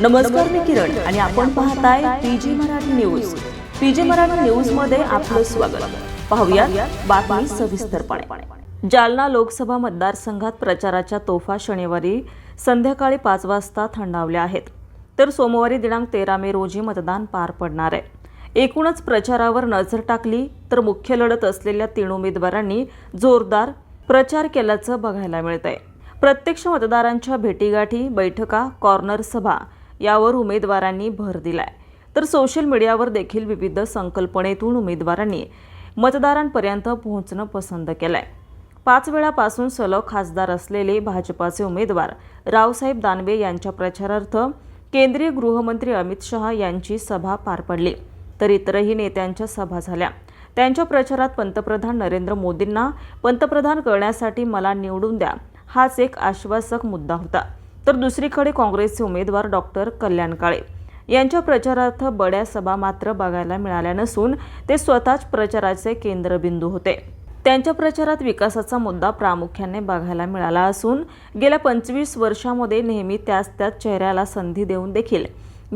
नमस्कार मी किरण आणि आपण पाहताय PG Marathi news. PG Marathi न्यूजमध्ये आपलं स्वागत. पाहूया बातमी सविस्तरपणे. जालना लोकसभा मतदारसंघात प्रचाराच्या तोफा शनिवारी संध्याकाळी पाच वाजता थंडावल्या आहेत. तर सोमवारी दिनांक तेरा मे रोजी मतदान पार पडणार आहे. एकूणच प्रचारावर नजर टाकली तर मुख्य लढत असलेल्या तीन उमेदवारांनी जोरदार प्रचार केल्याचं बघायला मिळत आहे प्रत्यक्ष मतदारांच्या भेटीगाठी बैठका कॉर्नर सभा यावर उमेदवारांनी भर दिलाय. तर सोशल मीडियावर देखील विविध संकल्पनेतून उमेदवारांनी मतदारांपर्यंत पोहोचणं पसंत केलंय. पाच वेळापासून सलग खासदार असलेले भाजपाचे उमेदवार रावसाहेब दानवे यांच्या प्रचारार्थ केंद्रीय गृहमंत्री अमित शहा यांची सभा पार पडली. तर इतरही नेत्यांच्या सभा झाल्या. त्यांच्या प्रचारात पंतप्रधान नरेंद्र मोदींना पंतप्रधान करण्यासाठी मला निवडून द्या हाच एक आश्वासक मुद्दा होता. तर दुसरीकडे काँग्रेसचे उमेदवार डॉक्टर कल्याण काळे. यांच्या प्रचारार्थ बड्या सभा मात्र बघायला मिळाल्या नसून ते स्वतःच प्रचाराचे केंद्रबिंदू होते. त्यांच्या प्रचारात विकासाचा मुद्दा प्रामुख्याने बघायला मिळाला असून गेल्या पंचवीस वर्षामध्ये नेहमी त्याच त्याच चेहऱ्याला संधी देऊन देखील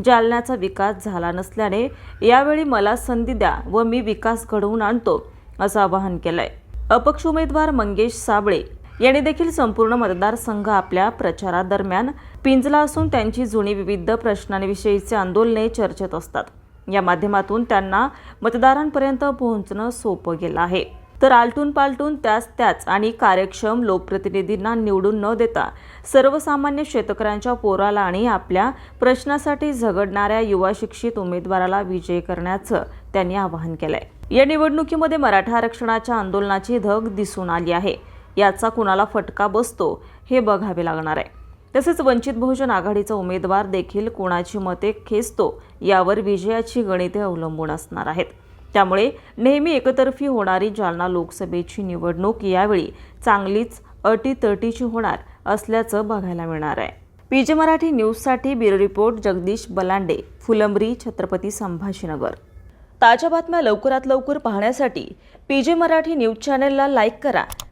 जालन्याचा विकास झाला नसल्याने यावेळी मला संधी द्या व मी विकास घडवून आणतो असं आवाहन केलंय. अपक्ष उमेदवार मंगेश साबळे यांनी देखील संपूर्ण मतदारसंघ आपल्या प्रचारादरम्यान पिंजला असून त्यांची जुनी विविध प्रश्नांविषयीचे आंदोलने चर्चेत असतात. या माध्यमातून त्यांना मतदारांपर्यंत पोहोचणं सोपं गेलं आहे. तर आलटून पालटून त्याच त्याच आणि कार्यक्षम लोकप्रतिनिधींना निवडून न देता सर्वसामान्य शेतकऱ्यांच्या पोराला आणि आपल्या प्रश्नासाठी झगडणाऱ्या युवा शिक्षित उमेदवाराला विजयी करण्याचं त्यांनी आवाहन केलंय. या निवडणुकीमध्ये मराठा आरक्षणाच्या आंदोलनाची धग दिसून आली आहे. याचा कुणाला फटका बसतो हे बघावे लागणार आहे. तसेच वंचित बहुजन आघाडीचा उमेदवार देखील कोणाची मते खेचतो यावर विजयाची गणिते अवलंबून असणार आहेत. त्यामुळे नेहमी एकतर्फी होणारी जालना लोकसभेची निवडणूक यावेळी चांगलीच अटीतटीची होणार असल्याचं बघायला मिळणार आहे. पीजे मराठी न्यूजसाठी ब्युरो रिपोर्ट जगदीश बलांडे फुलंब्री छत्रपती संभाजीनगर. ताज्या बातम्या लवकरात लवकर पाहण्यासाठी पीजे मराठी न्यूज चॅनलला लाईक करा.